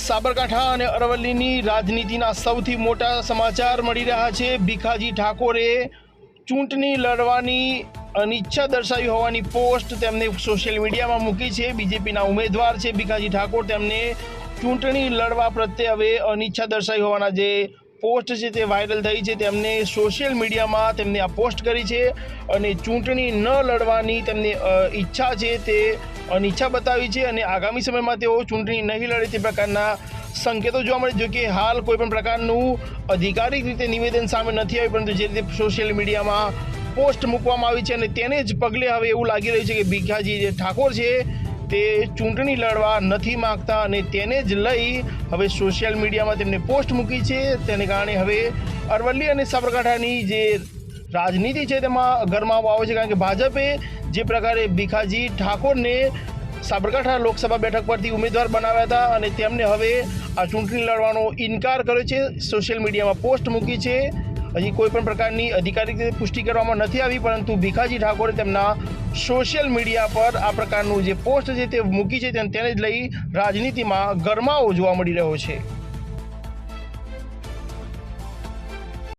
સાબરકાંઠા અને અરવલ્લીની રાજનીતિના સૌથી મોટા સમાચાર મળી રહ્યા છે. ભીખાજી ઠાકોરે ચૂંટણી લડવાની અનિચ્છા દર્શાવી હોવાની પોસ્ટ તેમને સોશિયલ મીડિયામાં મૂકી છે. બીજેપીના ઉમેદવાર છે ભીખાજી ઠાકોર. તેમને ચૂંટણી લડવા પ્રત્યે હવે અનિચ્છા દર્શાવી હોવાના જે પોસ્ટ છે તે વાયરલ થઈ છે. તેમને સોશિયલ મીડિયામાં તેમને આ પોસ્ટ કરી છે અને ચૂંટણી ન લડવાની તેમને ઈચ્છા છે તે અનિચ્છા બતાવી છે અને આગામી સમયમાં તેઓ ચૂંટણી નહીં લડે તે પ્રકારના સંકેતો જોવા મળે, જો કે હાલ કોઈ પણ પ્રકારનું અધિકારિક રીતે નિવેદન સામે નથી આવ્યું, પરંતુ જે રીતે સોશિયલ મીડિયામાં પોસ્ટ મૂકવામાં આવી છે અને તેને જ પગલે હવે એવું લાગી રહ્યું છે કે ભીખાજી જે ઠાકોર છે તે ચૂંટણી લડવા નથી માગતા અને તેને જ લઈ હવે સોશિયલ મીડિયામાં તેમને પોસ્ટ મૂકી છે. તેને કારણે હવે અરવલ્લી અને સાબરકાંઠાની જે રાજનીતિ છે તેમાં ગરમાવો આવે છે કારણ કે ભાજપે જે પ્રકારે ભીખાજી ઠાકોરને સાબરકાંઠા લોકસભા બેઠક પરથી ઉમેદવાર બનાવ્યા હતા અને તેમને હવે આ ચૂંટણી લડવાનો ઇનકાર કર્યો છે. સોશિયલ મીડિયામાં પોસ્ટ મૂકી છે. હજી કોઈ પણ પ્રકારની અધિકારિક રીતે પુષ્ટિ કરવામાં નથી આવી, પરંતુ ભીખાજી ઠાકોરે તેમના સોશિયલ મીડિયા પર આ પ્રકારનું જે પોસ્ટ છે તે મૂકી છે તેને જ લઈ રાજનીતિમાં ગરમાવો જોવા મળી રહ્યો છે.